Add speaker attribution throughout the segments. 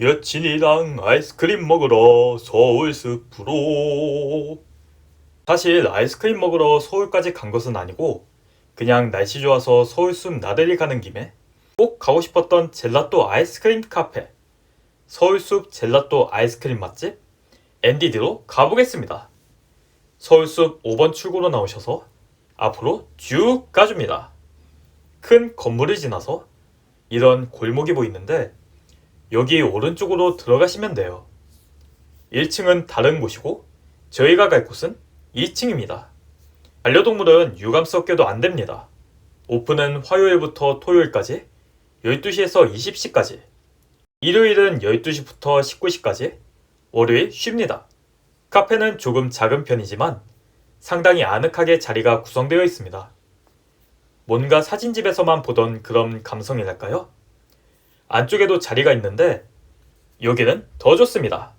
Speaker 1: 여친이랑 아이스크림 먹으러 서울 숲으로. 사실 아이스크림 먹으러 서울까지 간 것은 아니고 그냥 날씨 좋아서 서울 숲 나들이 가는 김에 꼭 가고 싶었던 젤라또 아이스크림 카페 서울 숲 젤라또 아이스크림 맛집 엔디디로 가보겠습니다. 서울 숲 5번 출구로 나오셔서 앞으로 쭉 가줍니다. 큰 건물을 지나서 이런 골목이 보이는데 여기 오른쪽으로 들어가시면 돼요. 1층은 다른 곳이고 저희가 갈 곳은 2층입니다. 반려동물은 유감 섞여도 안 됩니다. 오픈은 화요일부터 토요일까지 12시에서 20시까지 일요일은 12시부터 19시까지 월요일 쉽니다. 카페는 조금 작은 편이지만 상당히 아늑하게 자리가 구성되어 있습니다. 뭔가 사진집에서만 보던 그런 감성이랄까요? 안쪽에도 자리가 있는데 여기는 더 좋습니다.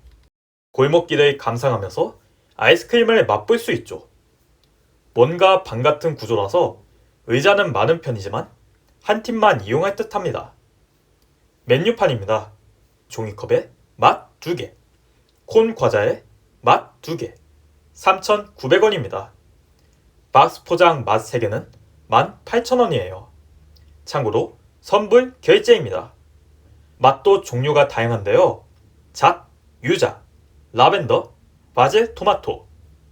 Speaker 1: 골목길을 감상하면서 아이스크림을 맛볼 수 있죠. 뭔가 방 같은 구조라서 의자는 많은 편이지만 한 팀만 이용할 듯 합니다. 메뉴판입니다. 종이컵에 맛 2개, 콘 과자에 맛 2개, 3,900원입니다. 박스 포장 맛 3개는 18,000원이에요. 참고로 선불 결제입니다. 맛도 종류가 다양한데요. 잣, 유자, 라벤더, 바질 토마토,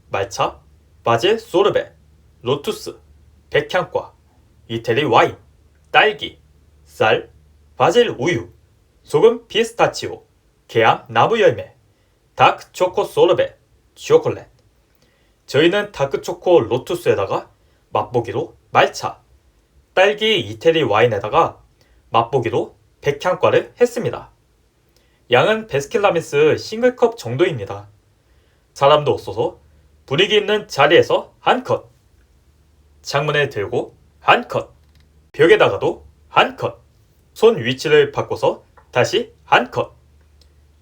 Speaker 1: 말차, 바질 소르베, 로투스, 백향과, 이태리 와인, 딸기, 쌀, 바질 우유, 소금 피스타치오, 계양 나무 열매, 다크 초코 소르베, 초콜릿. 저희는 다크 초코 로투스에다가 맛보기로 말차, 딸기 이태리 와인에다가 맛보기로 백향과를 했습니다. 양은 베스킨라빈스 싱글컵 정도입니다. 사람도 없어서 분위기 있는 자리에서 한 컷. 창문에 들고 한 컷. 벽에다가도 한 컷. 손 위치를 바꿔서 다시 한 컷.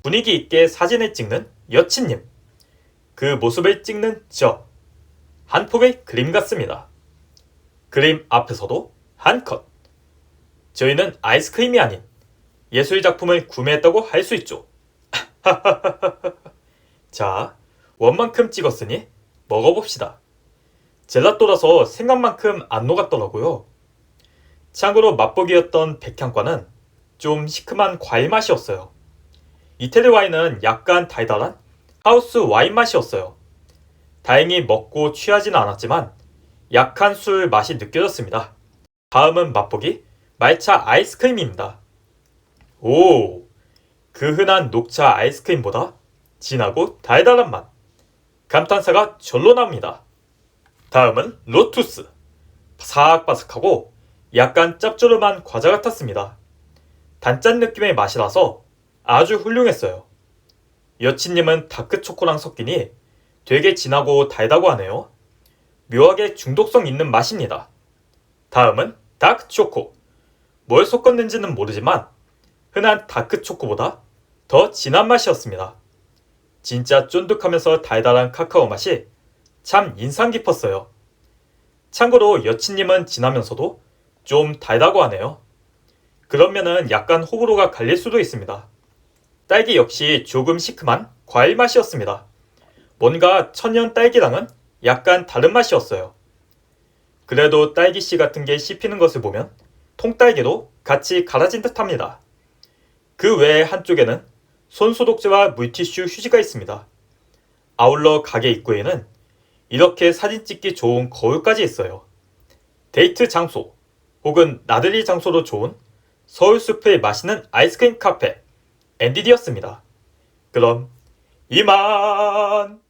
Speaker 1: 분위기 있게 사진을 찍는 여친님. 그 모습을 찍는 저. 한 폭의 그림 같습니다. 그림 앞에서도 한 컷. 저희는 아이스크림이 아닌 예술 작품을 구매했다고 할 수 있죠. 자, 원만큼 찍었으니 먹어봅시다. 젤라또라서 생각만큼 안 녹았더라고요. 참고로 맛보기였던 백향과는 좀 시큼한 과일 맛이었어요. 이태리 와인은 약간 달달한 하우스 와인 맛이었어요. 다행히 먹고 취하지는 않았지만 약한 술 맛이 느껴졌습니다. 다음은 맛보기 말차 아이스크림입니다. 오, 그 흔한 녹차 아이스크림보다 진하고 달달한 맛. 감탄사가 절로 나옵니다. 다음은 로투스. 바삭바삭하고 약간 짭조름한 과자 같았습니다. 단짠 느낌의 맛이라서 아주 훌륭했어요. 여친님은 다크초코랑 섞이니 되게 진하고 달다고 하네요. 묘하게 중독성 있는 맛입니다. 다음은 다크초코. 뭘 섞었는지는 모르지만 흔한 다크 초코보다 더 진한 맛이었습니다. 진짜 쫀득하면서 달달한 카카오 맛이 참 인상 깊었어요. 참고로 여친님은 진하면서도 좀 달다고 하네요. 그러면은 약간 호불호가 갈릴 수도 있습니다. 딸기 역시 조금 시큼한 과일 맛이었습니다. 뭔가 천연 딸기랑은 약간 다른 맛이었어요. 그래도 딸기씨 같은 게 씹히는 것을 보면 통딸기도 같이 갈아진 듯 합니다. 그 외에 한쪽에는 손소독제와 물티슈 휴지가 있습니다. 아울러 가게 입구에는 이렇게 사진 찍기 좋은 거울까지 있어요. 데이트 장소 혹은 나들이 장소로 좋은 서울숲의 맛있는 아이스크림 카페 엔디디였습니다. 그럼 이만!